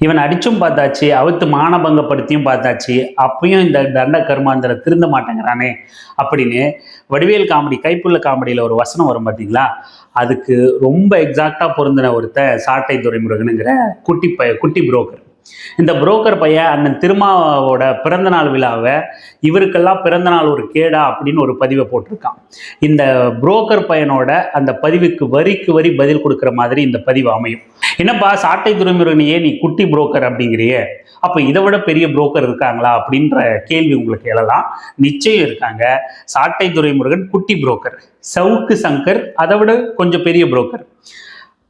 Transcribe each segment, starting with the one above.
இவன் அடிச்சும் பார்த்தாச்சு அவுத்து மானபங்கப்படுத்தியும் பார்த்தாச்சு அப்பயும் இந்த தண்ட கருமாந்திர திருந்த மாட்டேங்கிறானே அப்படின்னு வடிவேல் காமெடி கைப்புள்ள காமெடியில் ஒரு வசனம் வரும் பார்த்தீங்களா? அதுக்கு ரொம்ப எக்ஸாக்டாக பொருந்தின ஒருத்த சாட்டை துறைமுருகனுங்கிற குட்டி ப குட்டி புரோக்கர் இந்த புரோக்கர் பையன் அண்ணன் திருமாவோட பிறந்தநாள் விழாவை இவருக்கெல்லாம் பிறந்தநாள் ஒரு கேடா அப்படின்னு ஒரு பதிவை போட்டிருக்கான். இந்த புரோக்கர் பையனோட அந்த பதிவுக்கு வரிக்கு வரி பதில் கொடுக்குற மாதிரி இந்த பதிவு அமையும். என்னப்பா சாட்டை துறைமுருகனையே நீ குட்டி புரோக்கர் அப்படிங்கிறியே? அப்போ இதை விட பெரிய புரோக்கர் இருக்காங்களா அப்படின்ற கேள்வி உங்களுக்கு எழலாம். நிச்சயம் இருக்காங்க. சாட்டை துறைமுருகன் குட்டி புரோக்கர். சவுக்கு சங்கர் அதை விட கொஞ்சம் பெரிய புரோக்கர்.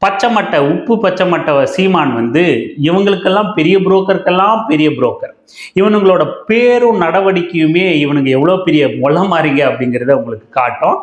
பச்சை மட்டை உப்பு பச்சை மட்டை சீமான் வந்து இவங்களுக்கெல்லாம் பெரிய புரோக்கருக்கெல்லாம் பெரிய புரோக்கர். இவனுங்களோட பேரும் நடவடிக்கையுமே இவனுங்க எவ்வளோ பெரிய மொள மாறிங்க அப்படிங்கிறத உங்களுக்கு காட்டும்.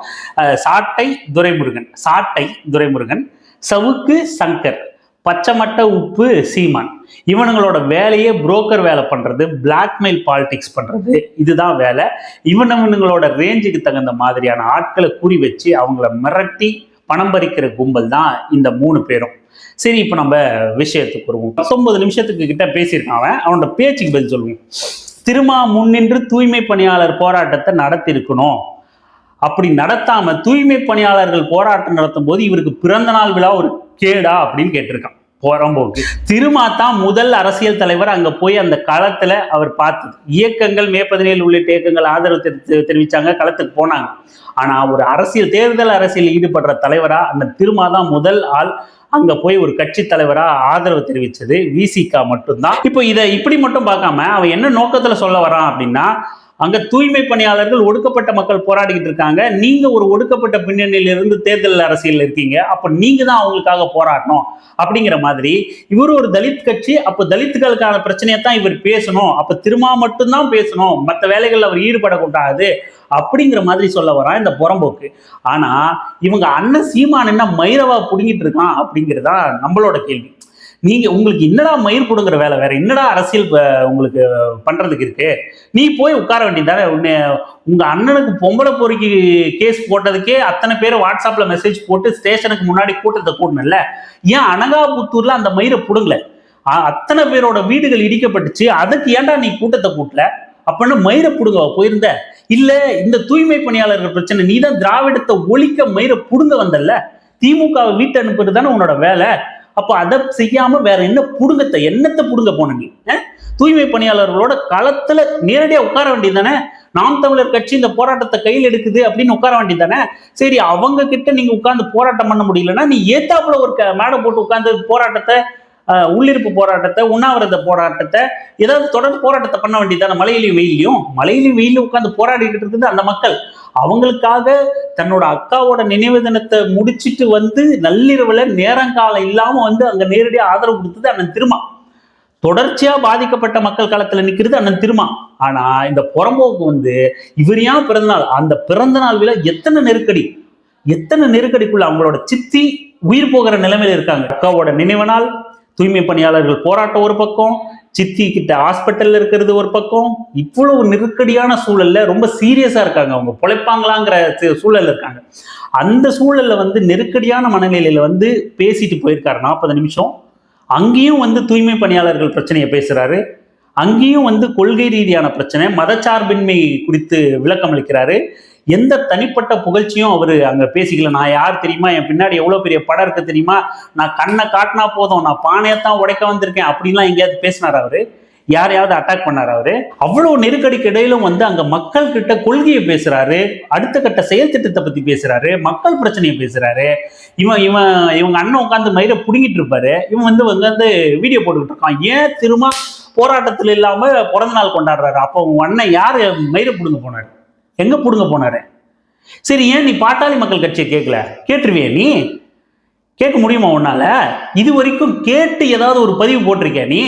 சாட்டை துரைமுருகன் சாட்டை துரைமுருகன் சவுக்கு சங்கர் பச்சை மட்டை உப்பு சீமான். இவனுங்களோட வேலையே புரோக்கர் வேலை பண்ணுறது பிளாக்மெயில் பாலிடிக்ஸ் பண்ணுறது இதுதான் வேலை. இவனவனுங்களோட ரேஞ்சுக்கு தகுந்த மாதிரியான ஆட்களை குறி வச்சு அவங்கள மிரட்டி பணம் பறிக்கிற கும்பல் தான் இந்த மூணு பேரும். சரி இப்போ நம்ம விஷயத்துக்கு வருவோம். பத்தொன்பது நிமிஷத்துக்கு கிட்ட பேசியிருக்கான் அவன். அவனோட பேச்சுக்கு பதில் சொல்லுவோம். திருமா முன்னின்று தூய்மை பணியாளர் போராட்டத்தை நடத்தியிருக்கணும். அப்படி நடத்தாம தூய்மை பணியாளர்கள் போராட்டம் நடத்தும் போது இவருக்கு பிறந்த நாள் விழா ஒரு கேடா அப்படின்னு கேட்டிருக்கான். போறம்போக்கு திருமா தான் முதல் அரசியல் தலைவர் அங்க போய் அந்த களத்துல அவர் பார்த்தது. இயக்கங்கள் மே பதினேழு உள்ளிட்ட இயக்கங்கள் ஆதரவு தெரி- தெரிவிச்சாங்க களத்துக்கு போனாங்க. ஆனா ஒரு அரசியல் தேர்தல் அரசியல் ஈடுபடுற தலைவரா அந்த திருமா தான் முதல் ஆள் அங்க போய் ஒரு கட்சி தலைவரா ஆதரவு தெரிவிச்சது. விசிகா மட்டும்தான். இப்போ இதை இப்படி மட்டும் பார்க்காம அவன் என்ன நோக்கத்துல சொல்ல வரான் அப்படின்னா அங்க தூய்மை பணியாளர்கள் ஒடுக்கப்பட்ட மக்கள் போராடிக்கிட்டு இருக்காங்க. நீங்க ஒரு ஒடுக்கப்பட்ட பின்னணியில இருந்து தேர்தல் அரசியல் இருக்கீங்க. அப்ப நீங்க தான் அவங்களுக்காக போராடணும். அப்படிங்கிற மாதிரி இவர் ஒரு தலித் கட்சி. அப்ப தலித்துகளுக்கான பிரச்சனையை தான் இவர் பேசணும். அப்ப திருமா மட்டும்தான் பேசணும். மற்ற வேலைகளில் அவர் ஈடுபடக்கூடாது. அப்படிங்கிற மாதிரி சொல்ல வரான் இந்த புறம்போக்கு. ஆனா இவங்க அண்ணன் சீமான் என்ன மயிரவா புடுங்கிட்டு இருக்கான் அப்படிங்கிறதா நம்மளோட கேள்வி. நீங்க உங்களுக்கு என்னடா மயிர் கொடுங்குற வேலை? வேற என்னடா அரசியல் உங்களுக்கு பண்றதுக்கு இருக்கு? நீ போய் உட்கார வேண்டியதானே உன்னை உங்க அண்ணனுக்கு பொம்பளை பொறுக்கி கேஸ் போட்டதுக்கே அத்தனை பேர் வாட்ஸ்அப்ல மெசேஜ் போட்டு ஸ்டேஷனுக்கு முன்னாடி கூட்டத்தை கூடணும்ல ஏன் அனகாபுத்தூர்ல அந்த மயிரை புடுங்கல? அத்தனை பேரோட வீடுகள் இடிக்கப்பட்டுச்சு. அதுக்கு ஏன்டா நீ கூட்டத்தை கூட்டல அப்படின்னு மயிரை புடுங்க போயிருந்த. இல்ல இந்த தூய்மை பணியாளர்கள் பிரச்சனை நீ தான் திராவிடத்தை ஒழிக்க மயிரை புடுங்க வந்தல்ல? திமுகவை வீட்டு அனுப்புறது தானே உன்னோட வேலை? அப்போ அதை செய்யாம வேற என்ன புடுங்கத்தை? என்னத்தை புடுங்க போனீங்க? தூய்மை பணியாளர்களோட களத்துல நேரடியா உட்கார வேண்டியதானே நாம் தமிழர் கட்சி இந்த போராட்டத்தை கையில் எடுக்குது அப்படின்னு உட்கார வேண்டியதானே சரி அவங்க கிட்ட நீங்க உட்கார்ந்து போராட்டம் பண்ண முடியலன்னா நீ ஏத்தாப்புல ஒரு க- மேடை போட்டு உட்கார்ந்து போராட்டத்தை உள்ளிருப்பு போராட்டத்தை உண்ணாவிரத போராட்டத்தை ஏதாவது தொடர்ந்து போராட்டத்தை பண்ண வேண்டியதானே மலையிலையும் வெயிலையும் மலையிலையும் வெயிலும் உட்காந்து போராடிக்கிட்டு இருக்குது அந்த மக்கள். அவங்களுக்காக தன்னோட அக்காவோட நினைவு தினத்தை முடிச்சிட்டு வந்து நள்ளிரவுல நேரங்காலம் இல்லாம வந்து அங்க நேரடியாக ஆதரவு கொடுத்தது அண்ணன் திருமா. தொடர்ச்சியா பாதிக்கப்பட்ட மக்கள் களத்துல நிக்கிறது அண்ணன் திருமா. ஆனா இந்த புறம்போக்கு வந்து இவர் ஏன் பிறந்தநாள்? அந்த பிறந்த நாள் விழா எத்தனை நெருக்கடி? எத்தனை நெருக்கடிக்குள்ள அவங்களோட சித்தி உயிர் போகிற நிலைமையில இருக்காங்க. அக்காவோட நினைவு நாள் தூய்மை பணியாளர்கள் போராட்டம் ஒரு பக்கம் சித்தி கிட்ட ஹாஸ்பிட்டல்ல இருக்கிறது ஒரு பக்கம். இவ்வளவு நெருக்கடியான சூழல்ல ரொம்ப சீரியஸா இருக்காங்க. அவங்க பொழைப்பாங்களாங்கிற சூழல்ல இருக்காங்க. அந்த சூழல்ல வந்து நெருக்கடியான மனநிலையில வந்து பேசிட்டு போயிருக்காரு. நாற்பது நிமிஷம். அங்கேயும் வந்து தூய்மை பணியாளர்கள் பிரச்சனையை பேசுறாரு. அங்கேயும் வந்து கொள்கை ரீதியான பிரச்சனை மதச்சார்பின்மை குறித்து விளக்கம் அளிக்கிறாரு எந்த தனிப்பட்ட புகழ்ச்சியும் அவர் அங்கே பேசிக்கல. நான் யார் தெரியுமா? என் பின்னாடி எவ்வளோ பெரிய படம் இருக்கு தெரியுமா? நான் கண்ணை காட்டினா போதும். நான் பானையத்தான் உடைக்க வந்திருக்கேன். அப்படின்லாம் எங்கேயாவது பேசினார் அவரு? யாரையாவது அட்டாக் பண்ணார் அவரு? அவ்வளவு நெருக்கடிக்கு இடையிலும் வந்து அங்க மக்கள் கிட்ட கொள்கையை பேசுறாரு. அடுத்த கட்ட செயல் திட்டத்தை பத்தி பேசுறாரு. மக்கள் பிரச்சனையை பேசுறாரு. இவன் இவன் இவங்க அண்ணன் உட்காந்து மயிரை புடுங்கிட்டு இருப்பாரு. இவன் வந்து வந்து வீடியோ போட்டுக்கிட்டு இருக்கான். ஏன் திரும்ப போராட்டத்தில் இல்லாம பிறந்த நாள் கொண்டாடுறாரு? அப்போ உங்க அண்ணன் யாரு? மயிரை புடுங்க போனாரு. எங்க பிடுங்க போனாரு? சரி ஏன் நீ பாட்டாளி மக்கள் கட்சியை கேட்கல கேட்டுருவிய நீ? கேட்க முடியுமா உன்னால? இது வரைக்கும் கேட்டு ஏதாவது ஒரு பதிவு போட்டிருக்கியா நீ?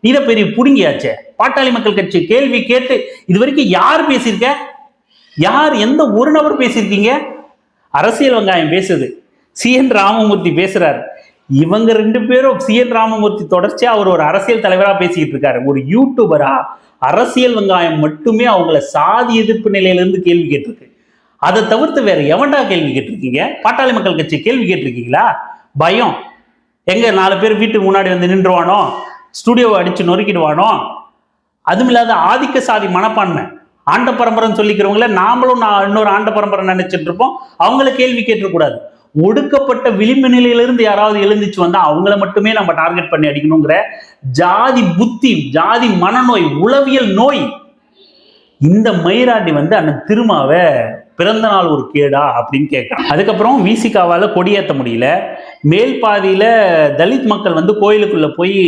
நீ தான் பெரிய புடுங்கியாச்சே. பாட்டாளி மக்கள் கட்சி கேள்வி கேட்டு இது வரைக்கும் யார் பேசியிருக்க? யார் எந்த ஒரு நபர் பேசியிருக்கீங்க? அரசியல் வெங்காயம் பேசுது. சி என் ராமமூர்த்தி பேசுறாரு. இவங்க ரெண்டு பேரும் சி என் ராமமூர்த்தி தொடர்ச்சியா அவர் ஒரு அரசியல் தலைவராக பேசிக்கிட்டு இருக்காரு. ஒரு யூடியூபரா அரசியல் வெங்காயம் மட்டுமே அவங்கள சாதி எதிர்ப்பு நிலையிலேருந்து கேள்வி கேட்டிருக்கு. அதை தவிர்த்து வேற எவன்டா கேள்வி கேட்டிருக்கீங்க? பாட்டாளி மக்கள் கட்சி கேள்வி கேட்டிருக்கீங்களா? பயம். எங்க நாலு பேர் வீட்டுக்கு முன்னாடி வந்து நின்றுவானோ? ஸ்டுடியோவை அடிச்சு நொறுக்கிடுவானோ? அதுவும் இல்லாத ஆதிக்க சாதி மனப்பான்மை. ஆண்ட பரம்பரைன்னு சொல்லிக்கிறவங்கள நாமளும் நான் இன்னொரு ஆண்ட பரம்பரை நினைச்சிட்டு இருப்போம். அவங்கள கேள்வி கேட்டிருக்கூடாது ஒடுக்கப்பட்ட விளிம்பு நிலையிலிருந்து யாராவது எழுந்துச்சு வந்தா அவங்கள மட்டுமே நம்ம டார்கெட் பண்ணி அடிக்கணுங்கிற ஜாதி புத்தி ஜாதி மனநோய் உளவியல் நோய். இந்த மயிராண்டி வந்து அண்ணன் திருமாவை பிறந்த நாள் ஒரு கேடா அப்படின்னு கேட்கறான். அதுக்கப்புறம் விசிகாவால் கொடியேற்ற முடியல. மேல் பாதியில தலித் மக்கள் வந்து கோயிலுக்குள்ள போய்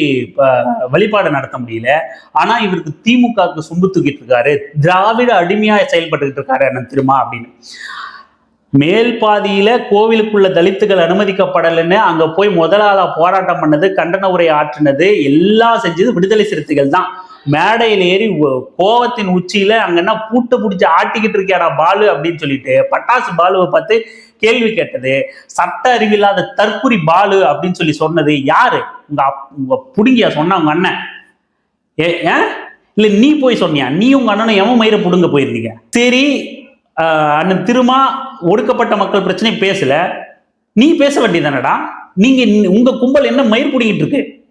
வழிபாடு நடத்த முடியல. ஆனா இவருக்கு திமுகவுக்கு சொம்பு தூக்கிட்டு இருக்காரு. திராவிட அடிமையா செயல்பட்டுக்கிட்டு இருக்காரு அண்ணன் திருமா அப்படின்னு. மேல் பாதியில கோவிலுக்குள்ள தலித்துகள் அனுமதிக்கப்படலைன்னு அங்க போய் முதலாளா போராட்டம் பண்ணது கண்டன உரை ஆற்றினது எல்லாம் செஞ்சது விடுதலை சிறுத்தைகள் தான். மேடையில் ஏறி கோவத்தின் உச்சியில அங்க என்ன பூட்டு பிடிச்சி ஆட்டிக்கிட்டு இருக்கியாடா பாலு அப்படின்னு சொல்லிட்டு பட்டாசு பாலுவை பார்த்து கேள்வி கேட்டது. சட்ட அறிவில்லாத தற்குறி பாலு அப்படின்னு சொல்லி சொன்னது யாரு? உங்க அப்- உங்க புடுங்கியா சொன்ன உங்க அண்ணன். ஏ ஏன்? இல்ல நீ போய் சொன்னியா? நீ உங்க அண்ணனும் எவன் மயிரை புடுங்க போயிருந்தீங்க? சரி அண்ணன் திருமா ஒடுக்கப்பட்ட மக்கள் பிரச்சனை பேசல. நீ பேச வேண்டியதானடா நீங்க உங்க கும்பல் என்ன மயிர் பிடிக்கிட்டு இருக்கு?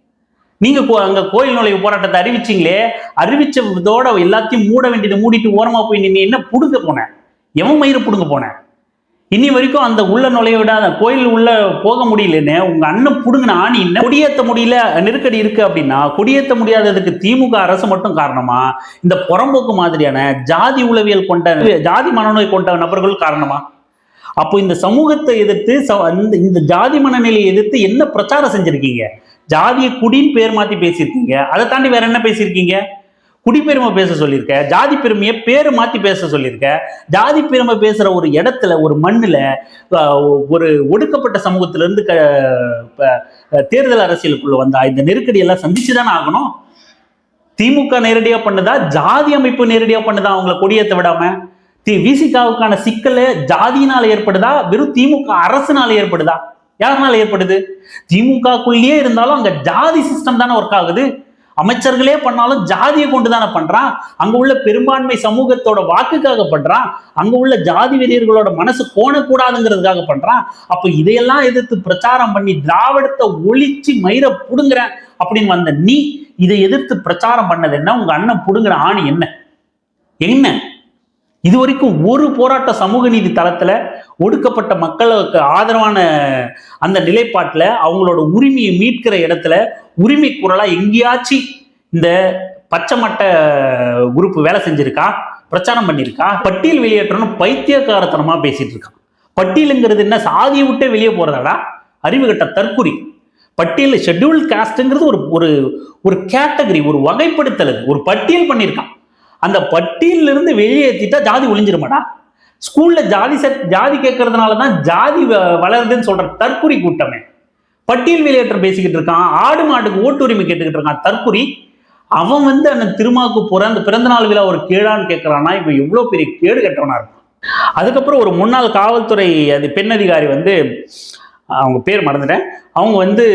நீங்க அங்க கோயில் நுழைவு போராட்டத்தை அறிவிச்சீங்களே அறிவிச்சதோட எல்லாத்தையும் மூட வேண்டியதை மூடிட்டு ஓரமா போய் நீ என்ன புடுங்க போன? எவன் மயிரை புடுங்க போனேன் இனி வரைக்கும் அந்த உள்ள நுழைய விடாத கோயில் உள்ள போக முடியலன்னு உங்க அண்ணன் புடுங்கின ஆணி என்ன? குடியேற்ற முடியல நெருக்கடி இருக்கு அப்படின்னா குடியேற்ற முடியாததுக்கு திமுக அரசு மட்டும் காரணமா? இந்த புறம்போக்கு மாதிரியான ஜாதி உளவியல் கொண்ட ஜாதி மனநோய் கொண்ட நபர்கள் காரணமா? அப்போ இந்த சமூகத்தை எதிர்த்து ச- இந்த இந்த ஜாதி மனநிலையை எதிர்த்து என்ன பிரச்சாரம் செஞ்சிருக்கீங்க? ஜாதிய குடின்னு பேர் மாத்தி பேசியிருக்கீங்க. அதை தாண்டி வேற என்ன பேசியிருக்கீங்க? குடிப்பெருமை பேச சொல்லியிருக்க ஜாதி பெருமையை பேர் மாத்தி பேச சொல்லியிருக்க ஜாதி பெருமை பேசுற ஒரு இடத்துல ஒரு மண்ணில் ஒரு ஒடுக்கப்பட்ட சமூகத்திலேருந்து க தேர்தல் அரசியலுக்குள்ள வந்தா இந்த நெருக்கடியெல்லாம் சந்திச்சு தானே ஆகணும்? திமுக நேரடியாக பண்ணுதா? ஜாதி அமைப்பு நேரடியாக பண்ணுதா? அவங்கள கொடியேற்ற விடாம? தி விசிகாவுக்கான சிக்கல் ஜாதியினால் ஏற்படுதா? வெறும் திமுக அரசுனால ஏற்படுதா? யாருனால ஏற்படுது? திமுகக்குள்ளேயே இருந்தாலும் அங்கே ஜாதி சிஸ்டம் தானே ஒர்க் ஆகுது. அமைச்சர்களே பண்ணாலும் ஜாதியை கொண்டு தானே பண்றான்? அங்க உள்ள பெரும்பான்மை சமூகத்தோட வாக்குக்காக பண்றான். அங்க உள்ள ஜாதி வெறியர்களோட மனசு கோணக்கூடாதுங்கிறதுக்காக பண்றான். அப்ப இதையெல்லாம் எதிர்த்து பிரச்சாரம் பண்ணி திராவிடத்தை ஒழிச்சு மயிர புடுங்குற அப்படின்னு வந்த நீ இதை எதிர்த்து பிரச்சாரம் பண்ணது என்ன? உங்க அண்ணன் புடுங்குற ஆணி என்ன? என்ன? இது வரைக்கும் ஒரு போராட்ட சமூக நீதி தளத்துல ஒடுக்கப்பட்ட மக்களுக்கு ஆதரவான அந்த நிலைப்பாட்டில் அவங்களோட உரிமையை மீட்கிற இடத்துல உரிமை குரலா எங்கேயாச்சும் இந்த பச்சை மட்டை குரூப் வேலை செஞ்சிருக்கா? பிரச்சாரம் பண்ணியிருக்கா பட்டியல் வெளியேற்றணும் பைத்தியக்காரத்தனமா பேசிட்டு இருக்கான். பட்டியலுங்கிறது என்ன? சாதியை விட்டே வெளியே போறதாடா? அறிவு கட்ட தற்குறி. பட்டியல் ஷெட்யூல் காஸ்ட்ங்கிறது ஒரு ஒரு ஒரு கேட்டகரி ஒரு வகைப்படுத்தல் ஒரு பட்டியல் பண்ணியிருக்கான் அந்த பட்டியலிருந்து வெளியேற்றிட்டா ஜாதி ஒளிஞ்சிருமாடா. ஸ்கூல்ல ஜாதி செட் ஜாதி கேட்கறதுனால தான் ஜாதி வ- வளருதுன்னு சொல்ற தற்குறி கூட்டமே. பட்டியல் வெளியேற்றம் பேசிக்கிட்டு இருக்கான் ஆடு மாட்டுக்கு ஓட்டுரிமை கேட்டுக்கிட்டு இருக்கான் தற்குறி அவன் வந்து அந்த திருமாவுக்கு போற அந்த பிறந்தநாள் விழா ஒரு கேடான்னு கேட்கறான்னா இவன் எவ்வளவு பெரிய கேடு கெட்டவனா இருப்பான். அதுக்கப்புறம் ஒரு முன்னாள் காவல்துறை அது பெண் அதிகாரி வந்து அவங்க பேர் மறந்துட்டேன். அவங்க வந்து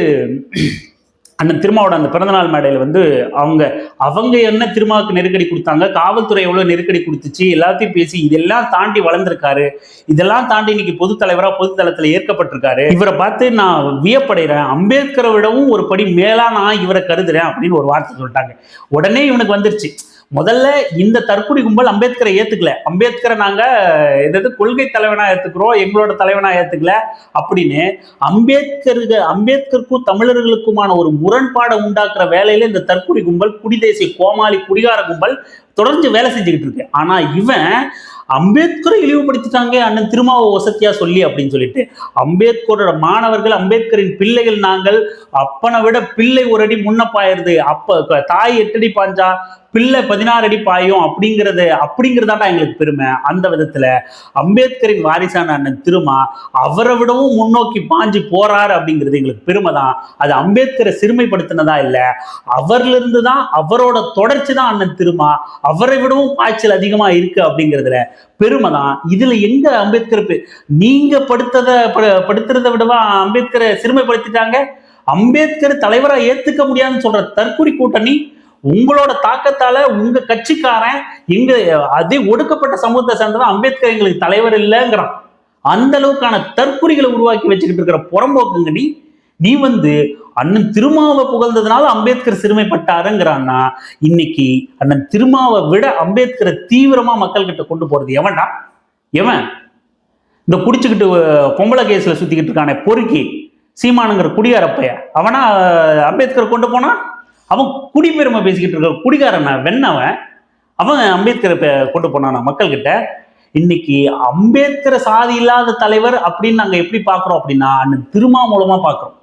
அண்ணன் திருமாவோட அந்த பிறந்தநாள் மேடையில் வந்து அவங்க அவங்க என்ன திருமாவுக்கு நெருக்கடி கொடுத்தாங்க காவல்துறை எவ்வளவு நெருக்கடி கொடுத்துச்சு எல்லாத்தையும் பேசி இதெல்லாம் தாண்டி வளர்ந்துருக்காரு. இதெல்லாம் தாண்டி இன்னைக்கு பொது தலைவராக பொது தளத்தில் ஏற்கப்பட்டிருக்காரு. இவரை பார்த்து நான் வியப்படைகிறேன் அம்பேத்கரை விடவும் ஒரு படி மேலா நான் இவரை கருதுறேன் அப்படின்னு ஒரு வார்த்தை சொல்லிட்டாங்க. உடனே இவனுக்கு வந்துருச்சு. முதல்ல இந்த தற்குறி கும்பல் அம்பேத்கரை ஏத்துக்கல. அம்பேத்கரை நாங்க எதாவது கொள்கை தலைவனா ஏத்துக்கிறோம் எங்களோட தலைவனா ஏத்துக்கல அப்படின்னு அம்பேத்கருக்கு அம்பேத்கருக்கும் தமிழர்களுக்குமான ஒரு முரண்பாடை உண்டாக்குற வேலையில இந்த தற்குறி கும்பல் குடிதேசிய கோமாளி குடிகார கும்பல் தொடர்ந்து வேலை செஞ்சுக்கிட்டு இருக்கு. ஆனா இவன் அம்பேத்கரை இழிவுபடுத்திட்டாங்க அண்ணன் திருமாவை வசதியா சொல்லி அப்படின்னு சொல்லிட்டு. அம்பேத்கரோட மாணவர்கள் அம்பேத்கரின் பிள்ளைகள் நாங்கள் அப்பனை விட பிள்ளை ஒரு அடி முன்ன பாயிருது அப்ப தாய் எட்டடி பாஞ்சா பிள்ளை பதினாறு அடி பாயும் அப்படிங்கிறது அப்படிங்கிறதாடா எங்களுக்கு பெருமை. அந்த விதத்துல அம்பேத்கரின் வாரிசான அண்ணன் திருமா அவரை விடவும் முன்னோக்கி பாஞ்சு போறாரு அப்படிங்கிறது எங்களுக்கு பெருமை தான். அது அம்பேத்கரை சிறுமைப்படுத்தினதா இல்ல. அவர்ல இருந்து தான் அவரோட தொடர்ச்சி தான் அண்ணன் திருமா. அவரை விடவும் பாய்ச்சல் அதிகமா இருக்கு அப்படிங்கிறதுல பெருமை தான். இதுல எங்க அம்பேத்கர் நீங்க படுத்தத ப- படுத்துறத விடவா அம்பேத்கரை சிறுமைப்படுத்திட்டாங்க? அம்பேத்கர் தலைவரா ஏத்துக்க முடியாதுன்னு சொல்ற தற்குறி கூட்டணி உங்களோட தாக்கத்தால உங்க கட்சிக்காரன் எங்க அதே ஒடுக்கப்பட்ட சமூகத்தை சேர்ந்தவன் அம்பேத்கர் எங்களுக்கு தலைவர் இல்லைங்கிறான். அந்த அளவுக்கான தற்குறிகளை உருவாக்கி வச்சுக்கிட்டு இருக்கிற புறம்போக்குங்க நீ நீ வந்து அண்ணன் திருமாவை புகழ்ந்ததுனால அம்பேத்கர் சிறுமைப்பட்டாருங்கிறான்னா இன்னைக்கு அண்ணன் திருமாவை விட அம்பேத்கரை தீவிரமா மக்கள் கிட்ட கொண்டு போறது எவன்டா? எவன்? இந்த குடிச்சுக்கிட்டு பொம்பளை கேஸ்ல சுத்திக்கிட்டு இருக்கானே பொறுக்கி சீமானுங்கிற குடியாரப்பைய. அவனா அம்பேத்கர் கொண்டு போனா அவன் குடிபெருமை பேசிக்கிட்டு இருக்க குடிகாரன் வெண்ணவன் அவன் அம்பேத்கரை கொண்டு போனானா மக்கள்கிட்ட? இன்னைக்கு அம்பேத்கர் சாதி இல்லாத தலைவர் அப்படின்னு நாங்கள் எப்படி பார்க்குறோம் அப்படின்னா அண்ணன் திருமா மூலமா பார்க்குறோம்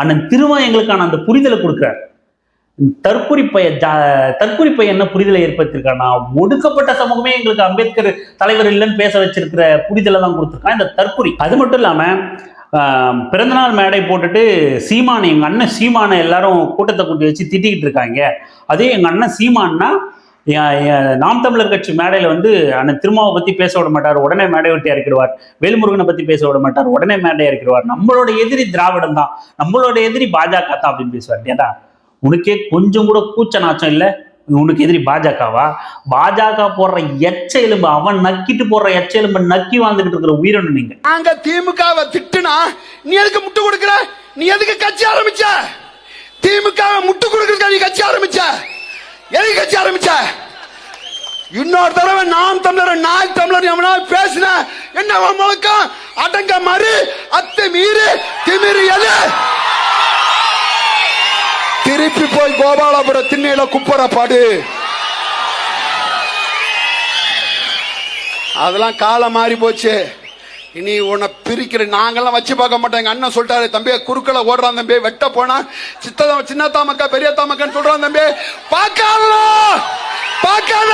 அண்ணன் திருமா எங்களுக்கான அந்த புரிதலை கொடுக்குறார். தற்குறி பைய தற்குறி பையன் என்ன புரிதலை ஏற்படுத்தியிருக்கான்னா ஒடுக்கப்பட்ட சமூகமே எங்களுக்கு அம்பேத்கர் தலைவர் இல்லைன்னு பேச வச்சிருக்கிற புரிதலை தான் கொடுத்துருக்கான். இந்த தற்குறி. அது மட்டும் இல்லாமல் பிறந்தநாள் மேடை போட்டுட்டு சீமானை எங்கள் அண்ணன் சீமானை எல்லாரும் கூட்டத்தை கூட்டி வச்சு திட்டிக்கிட்டு இருக்காங்க. அதே எங்கள் அண்ணன் சீமான்னா நாம் தமிழர் கட்சி மேடையில் வந்து அண்ணன் திருமாவை பற்றி பேச விட மாட்டார் உடனே மேடை விட்டு இறக்கிடுவார். வேல்முருகனை பற்றி பேச விட மாட்டார் உடனே மேடை இறக்கிடுவார். நம்மளோட எதிரி திராவிடம் தான் நம்மளோட எதிரி பாஜக தான் அப்படின்னு பேசுவார் ஏடா உனக்கே கொஞ்சம் கூட கூச்ச நாச்சம் இல்லை? உனக்கு எதிரி பாஜகவா? பாஜக போடுற எச்ச எலும்பு அவன் நக்கிட்டு போடுற எச்ச எலும்பு நக்கி வாழ்ந்துகிட்டு இருக்கிற உயிரினம் நீங்க. நாங்க திமுகவை திட்டுனா நீ எதுக்கு முட்டு கொடுக்குற? நீ எதுக்கு கட்சி ஆரம்பிச்ச? திமுகவை முட்டு கொடுக்கறதுக்கு நீ கட்சி ஆரம்பிச்ச? எதுக்கு கட்சி ஆரம்பிச்ச? இன்னொரு தடவை நாம் தமிழர் நாய் தமிழர் எவனால் பேசின என்ன முழக்கம்? அடங்க மறு அத்தை மீறு திமிரு எது? திருப்பி போய் கோபாலபுரம் திண்ணையில குப்பர பாடு அதெல்லாம் காலம் மாறி போச்சு. இனி உன்னை பிரிக்கிற நாங்கெல்லாம் வச்சு பார்க்க மாட்டோம். எங்க அண்ணன் சொல்லிட்டாரு தம்பி குறுக்களை ஓடுறான் தம்பி. வெட்ட போனா சித்ததா சின்ன தாமக்கா பெரிய தாமக்கன்னு சொல்றான் தம்பி. பார்க்காத பார்க்காத!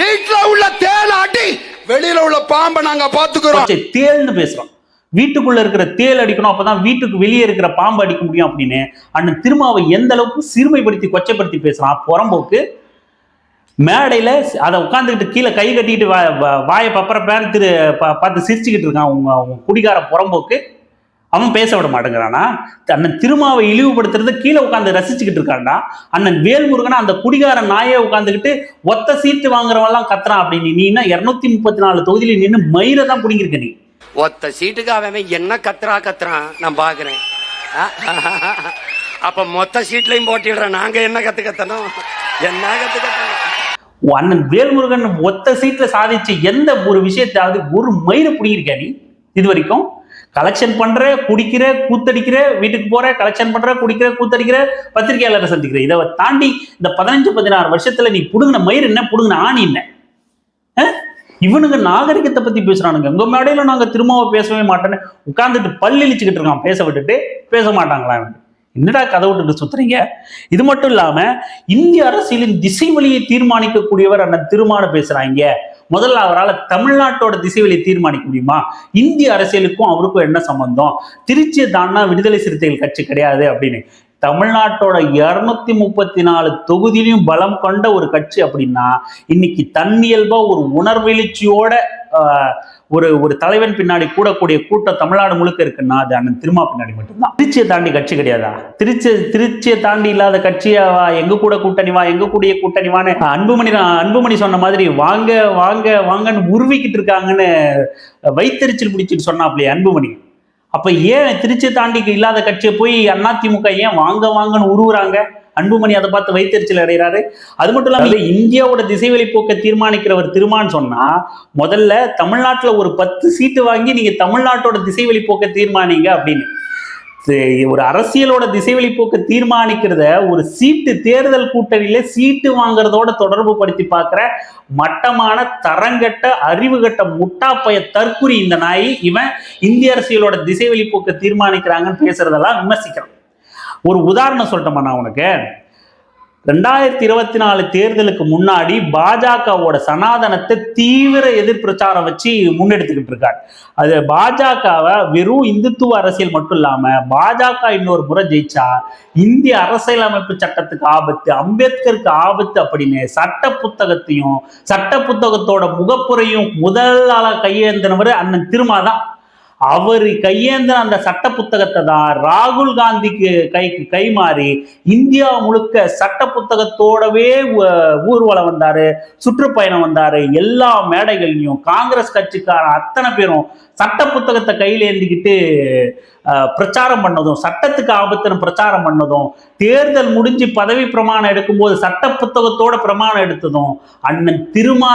வீட்டுல உள்ள தேல அடி வெளியில உள்ள பாம்பை நாங்க பாத்துக்கிறோம் தேல்னு பேசுறோம். வீட்டுக்குள்ள இருக்கிற தேள் அடிக்கணும் அப்பதான் வீட்டுக்கு வெளியே இருக்கிற பாம்பு அடிக்க முடியும் அப்படின்னு அண்ணன் திருமாவை எந்த அளவுக்கு சிறுமைப்படுத்தி கொச்சைப்படுத்தி பேசுறான் புறம்போக்கு மேடையில அதை உட்காந்துக்கிட்டு கீழே கை கட்டிக்கிட்டு வா- வாயை பப்பர பேர் திரு பார்த்து சிரிச்சுக்கிட்டு இருக்கான் அவங்க அவங்க குடிகார புறம்போக்கு. அவன் பேச விட மாட்டேங்கிறானா? அண்ணன் திருமாவை இழிவுபடுத்துறத கீழே உட்காந்து ரசிச்சுக்கிட்டு இருக்காண்டா அண்ணன் வேல்முருகனா அந்த குடிகார நாயே உட்காந்துக்கிட்டு ஒத்த சீட்டு வாங்குறவெல்லாம் கத்துறான் அப்படின்னு. நீனா இரநூத்தி இருநூத்தி முப்பத்தி நாலு தொகுதியில் நின்று மயிரை தான் பிடிங்கிருக்க நீ. ஒத்த சீட்டுக்கு அவன் என்ன கத்துறா கத்துறான் நான் பாக்குறேன். ஆ? அப்ப மொத்த சீட்லயும் போட்டிடுறேன் நாங்க என்ன கத்து கத்தணும்? என்ன கத்து கத்தணும்? அண்ணன் வேல்முருகன் ஒத்த சீட்ல சாதிச்ச எந்த ஒரு விஷயத்தாவது ஒரு மயிரை பிடிங்கிருக்க நீ? இது வரைக்கும் கலெக்ஷன் பண்ற குடிக்கிற கூத்தடிக்கிற வீட்டுக்கு போற கலெக்ஷன் பண்ற குடிக்கிற கூத்தடிக்கிற பத்திரிகையாளரை சந்திக்கிற. இதை தாண்டி இந்த பதினஞ்சு பதினாறு வருஷத்துல நீ புடுங்கின மயிர் என்ன? புடுங்கின ஆணி என்ன? இவனுங்க நாகரிகத்தை பத்தி பேசுறானுங்க. உங்க மேடையில நாங்க திருமாவை பேசவே மாட்டேன்னு உட்கார்ந்துட்டு பல்லிழிச்சுக்கிட்டு இருக்கான். பேச விட்டுட்டு பேச மாட்டாங்களா என்னடா கதை விட்டுட்டு சுத்துறீங்க? இது மட்டும் இல்லாம இந்திய அரசியலின் திசை வழியை தீர்மானிக்கக்கூடியவர் அண்ணன் திருமான பேசுறாங்க. முதல்ல அவரால் தமிழ்நாட்டோட திசை வழியை தீர்மானிக்க முடியுமா? இந்திய அரசியலுக்கும் அவருக்கும் என்ன சம்பந்தம்? திருச்சியை தாண்டா விடுதலை சிறுத்தைகள் கட்சி கிடையாது அப்படின்னு. தமிழ்நாட்டோட இருநூத்தி முப்பத்தி நாலு தொகுதியிலையும் பலம் கொண்ட ஒரு கட்சி அப்படின்னா இன்னைக்கு தன்னியல்பா ஒரு உணர்வெழுச்சியோட ஒரு ஒரு தலைவன் பின்னாடி கூடக்கூடிய கூட்டம் தமிழ்நாடு முழுக்க இருக்குன்னா அது அண்ணன் திருமா பின்னாடி மட்டும்தான். திருச்சியை தாண்டி கட்சி கிடையாதா? திருச்சி திருச்சியை தாண்டி இல்லாத கட்சியா வா எங்க கூட கூட்டணி வா எங்க கூடிய கூட்டணி வான்னு அன்புமணி அன்புமணி சொன்ன மாதிரி வாங்க வாங்க வாங்கன்னு உருவிக்கிட்டு இருக்காங்கன்னு வைத்தறிச்சல் முடிச்சுட்டு சொன்னாப்லையே அன்புமணி. அப்ப ஏன் திருச்சியை தாண்டி இல்லாத கட்சியை போய் அதிமுக ஏன் வாங்க வாங்கன்னு உருவுறாங்க? அன்புமணி அதை பார்த்து வைத்தறிச்சல் அடைகிறாரு. அது மட்டும் இல்லாம இந்தியாவோட திசைவெளி போக்க தீர்மானிக்கிறவர் திருமான்னு சொன்னா முதல்ல தமிழ்நாட்டுல ஒரு பத்து சீட்டு வாங்கி நீங்க தமிழ்நாட்டோட திசைவெளி போக்க தீர்மானிங்க அப்படின்னு. ஒரு அரசியலோட திசைவெளி போக்க தீர்மானிக்கிறத ஒரு சீட்டு தேர்தல் கூட்டணியில சீட்டு வாங்குறதோட தொடர்பு படுத்தி பார்க்கிற மட்டமான தரங்கட்ட அறிவுகட்ட முட்டாப்பய தற்குறி இந்த நாய் இவன் இந்திய அரசியலோட திசைவெளி போக்க தீர்மானிக்கிறாங்கன்னு பேசுறதெல்லாம் விமர்சிக்கிறான். ஒரு உதாரணம் சொல்லட்டுமா நான் உனக்கு? ரெண்டாயிரத்தி இருபத்தி நாலு தேர்தலுக்கு முன்னாடி பாஜகவோட சனாதனத்தை தீவிர எதிர்பிரச்சாரம் வச்சு முன்னெடுத்துக்கிட்டு இருக்கார். அது பாஜகவை வெறும் இந்துத்துவ அரசியல் மட்டும் இல்லாம பாஜக இன்னொரு முறை ஜெயிச்சா இந்திய அரசியலமைப்பு சட்டத்துக்கு ஆபத்து அம்பேத்கருக்கு ஆபத்து அப்படின்னு சட்ட புத்தகத்தையும் சட்ட புத்தகத்தோட முகப்புரையும் முதல் கையெழுந்தனவர் கையேந்தினவர் அண்ணன் திருமாதான். அவர் கையேந்த அந்த சட்ட புத்தகத்தை தான் ராகுல் காந்திக்கு கைக்கு கைமாறி இந்தியா முழுக்க சட்ட புத்தகத்தோடவே ஊர்வலம் வந்தாரு சுற்றுப்பயணம் வந்தாரு எல்லா மேடைகள்லையும் காங்கிரஸ் கட்சிக்காரன் அத்தனை பேரும் சட்ட புத்தகத்தை கையில் ஏந்திக்கிட்டு பிரச்சாரம் பண்ணதும் சட்டத்துக்கு ஆபத்துன்னு பிரச்சாரம் பண்ணதும் தேர்தல் முடிஞ்சு பதவி பிரமாணம் எடுக்கும்போது சட்ட புத்தகத்தோட பிரமாணம் எடுத்ததும் அண்ணன் திருமா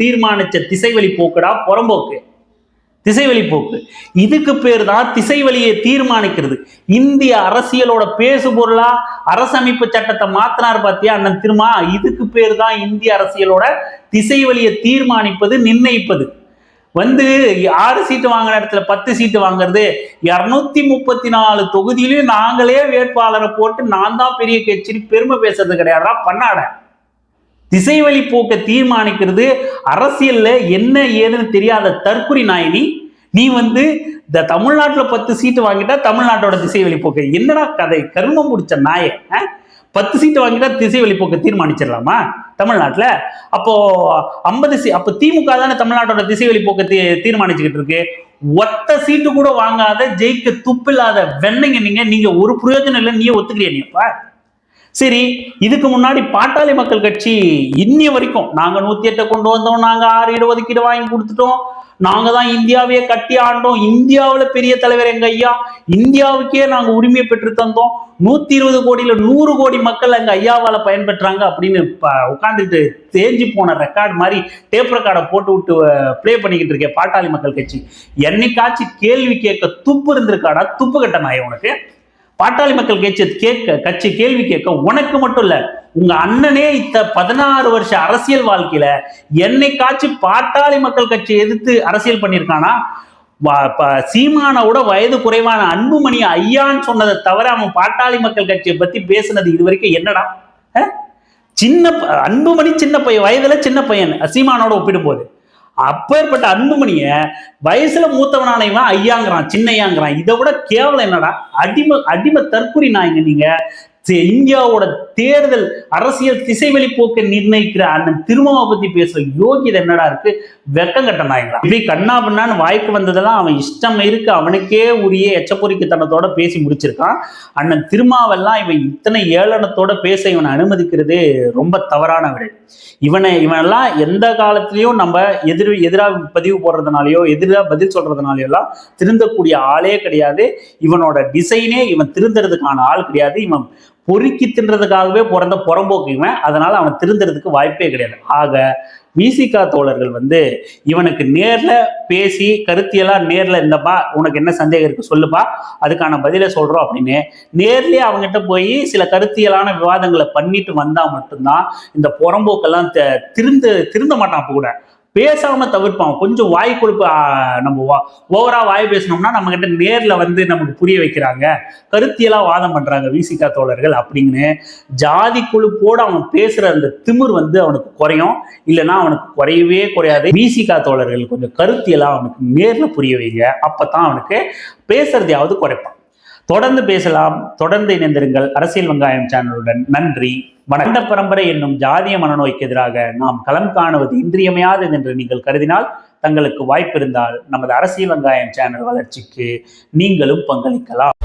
தீர்மானிச்ச திசைவழி போக்குடா புறம்போக்கு. திசைவெளி போக்கு. இதுக்கு பேர் தான் திசைவெளியை தீர்மானிக்கிறது. இந்திய அரசியலோட பேசு பொருளா அரசமைப்பு சட்டத்தை மாத்தினார் பார்த்தியா அண்ணன் திருமா? இதுக்கு பேர் தான் இந்திய அரசியலோட திசைவெளியை தீர்மானிப்பது நிர்ணயிப்பது. வந்து ஆறு சீட்டு வாங்கின இடத்துல பத்து சீட்டு வாங்குறது இரநூத்தி முப்பத்தி நாலு தொகுதியிலையும் நாங்களே வேட்பாளரை போட்டு நான் தான் பெரிய கட்சின்னு பெருமை பேசுறது கிடையாதுடா பண்ணாட திசைவழி போக்க தீர்மானிக்கிறது. அரசியல்ல என்ன ஏதுன்னு தெரியாத தற்குறி நாயினி நீ வந்து இந்த தமிழ்நாட்டுல பத்து சீட்டு வாங்கிட்டா தமிழ்நாட்டோட திசைவழி போக்கு. என்னடா கதை? கர்மம் முடிச்ச நாய ஆ? பத்து சீட்டு வாங்கிட்டா திசைவழி போக்க தீர்மானிச்சிடலாமா தமிழ்நாட்டுல? அப்போ ஐம்பது சீ அப்போ திமுக தானே தமிழ்நாட்டோட திசைவழி போக்க தீ தீர்மானிச்சுக்கிட்டு இருக்கு. ஒத்த சீட்டு கூட வாங்காத ஜெயிக்க துப்பில்லாத வெண்ணைங்க நீங்க. நீங்க ஒரு பிரயோஜனம் இல்லை நீயே ஒத்துக்கிறியா நீப்பா சரி இதுக்கு முன்னாடி பாட்டாளி மக்கள் கட்சி இன்னி வரைக்கும் நாங்க நூத்தி எட்டை கொண்டு வந்தோம் நாங்க ஆறு இடஒதுக்கீடு வாங்கி கொடுத்துட்டோம். நாங்க தான் இந்தியாவையே கட்டி ஆண்டோம். இந்தியாவில பெரிய தலைவர் எங்க ஐயா? இந்தியாவுக்கே நாங்க உரிமையை பெற்று தந்தோம். நூத்தி இருபது கோடியில நூறு கோடி மக்கள் எங்க ஐயாவால பயன்பெற்றாங்க அப்படின்னு உட்காந்துட்டு தேஞ்சு போன ரெக்கார்டு மாதிரி டேப் ரெக்கார்டை போட்டு விட்டு ப்ளே பண்ணிக்கிட்டு இருக்கேன் பாட்டாளி மக்கள் கட்சி. என்னைக்காச்சும் கேள்வி கேட்க துப்பு இருந்திருக்காடா? துப்பு கட்ட நாய் உனக்கு? பாட்டாளி மக்கள் கட்சி கேட்க கட்சி கேள்வி கேட்க உனக்கு மட்டும் இல்ல உங்க அண்ணனே இத்த பதினாறு வருஷ அரசியல் வாழ்க்கையில என்னைக்காச்சும் பாட்டாளி மக்கள் கட்சி எதிர்த்து அரசியல் பண்ணியிருக்கானா? சீமானோட வயது குறைவான அன்புமணி ஐயான்னு சொன்னதை தவிர அவன் பாட்டாளி மக்கள் கட்சியை பத்தி பேசுனது இது வரைக்கும் என்னடா? சின்ன அன்புமணி சின்ன பையன் வயதுல சின்ன பையன் சீமானோட ஒப்பிடும்போது. அப்பேற்பட்ட அன்புமணிய வயசுல மூத்தவனான இவன் ஐயாங்கிறான் சின்னையாங்கிறான். இதை விட கேவலம் என்னடா? அடிமை அடிமை தற்குறி நாய்ங்க நீங்க. இந்தியாவோட தேர்தல் அரசியல் திசைவெளி போக்கை நிர்ணயிக்கிற அண்ணன் திருமாவை பத்தி பேசுற யோகியதை என்னடா இருக்கு? வெக்கம் கட்ட இப்படி கண்ணா பண்ணான்னு வாய்க்கு வந்ததெல்லாம் அவன் இஷ்டம் இருக்கு. அவனுக்கே உரிய எச்சப்பொறிக்கத்தனத்தோட பேசி முடிச்சிருக்கான். அண்ணன் திருமாவெல்லாம் இவன் இத்தனை ஏளனத்தோட பேச இவனை அனுமதிக்கிறது ரொம்ப தவறான விடை இவனை இவனெல்லாம் எந்த காலத்திலயும் நம்ம எதிர் எதிராக பதிவு போடுறதுனாலயோ எதிராக பதில் சொல்றதுனாலயோ எல்லாம் திருந்தக்கூடிய ஆளே கிடையாது. இவனோட டிசைனே இவன் திருந்துறதுக்கான ஆள் கிடையாது. இவன் பொறுக்கி தின்றதுக்காகவே பிறந்த புறம்போக்கு அதனால அவன் திருந்துறதுக்கு வாய்ப்பே கிடையாது. ஆக விசிகா தோழர்கள் வந்து இவனுக்கு நேர்ல பேசி கருத்தியெல்லாம் நேர்ல இருந்தப்பா உனக்கு என்ன சந்தேகம் இருக்கு சொல்லுப்பா அதுக்கான பதிலை சொல்றோம் அப்படின்னு நேர்லயே அவங்ககிட்ட போய் சில கருத்தியலான விவாதங்களை பண்ணிட்டு வந்தா மட்டும்தான் இந்த புறம்போக்கெல்லாம் த- திருந்து திருந்த மாட்டான் அப்ப கூட. பேசாம தவிர்ப்பான் கொஞ்சம் வாய் கொடுப்பு நம்ம ஓவரா வாய் பேசணும்னா நம்ம கிட்ட நேர்ல வந்து நமக்கு புரிய வைக்கிறாங்க. கருத்தியெல்லாம் வாதம் பண்றாங்க விசிகா தோழர்கள் அப்படின்னு ஜாதி குழுப்போடு அவன் பேசுற அந்த திமிர் வந்து அவனுக்கு குறையும். இல்லைன்னா அவனுக்கு குறையவே குறையாது. விசிகா தோழர்கள் கொஞ்சம் கருத்தியெல்லாம் அவனுக்கு நேர்ல புரிய வைங்க. அப்பதான் அவனுக்கு பேசுறதையாவது குறைப்பான். தொடர்ந்து பேசலாம். தொடர்ந்து இணைந்திருங்கள். அரசியல் வெங்காயம் சேனலுடன். நன்றி. வணண்ட பரம்பரை என்னும் ஜாதிய மனநோய்க்கு எதிராக நாம் களம் காணுவது இன்றியமையாதது என்று நீங்கள் கருதினால் தங்களுக்கு வாய்ப்பிருந்தால் நமது அரசியல் வெங்காயம் சேனல் வளர்ச்சிக்கு நீங்களும் பங்களிக்கலாம்.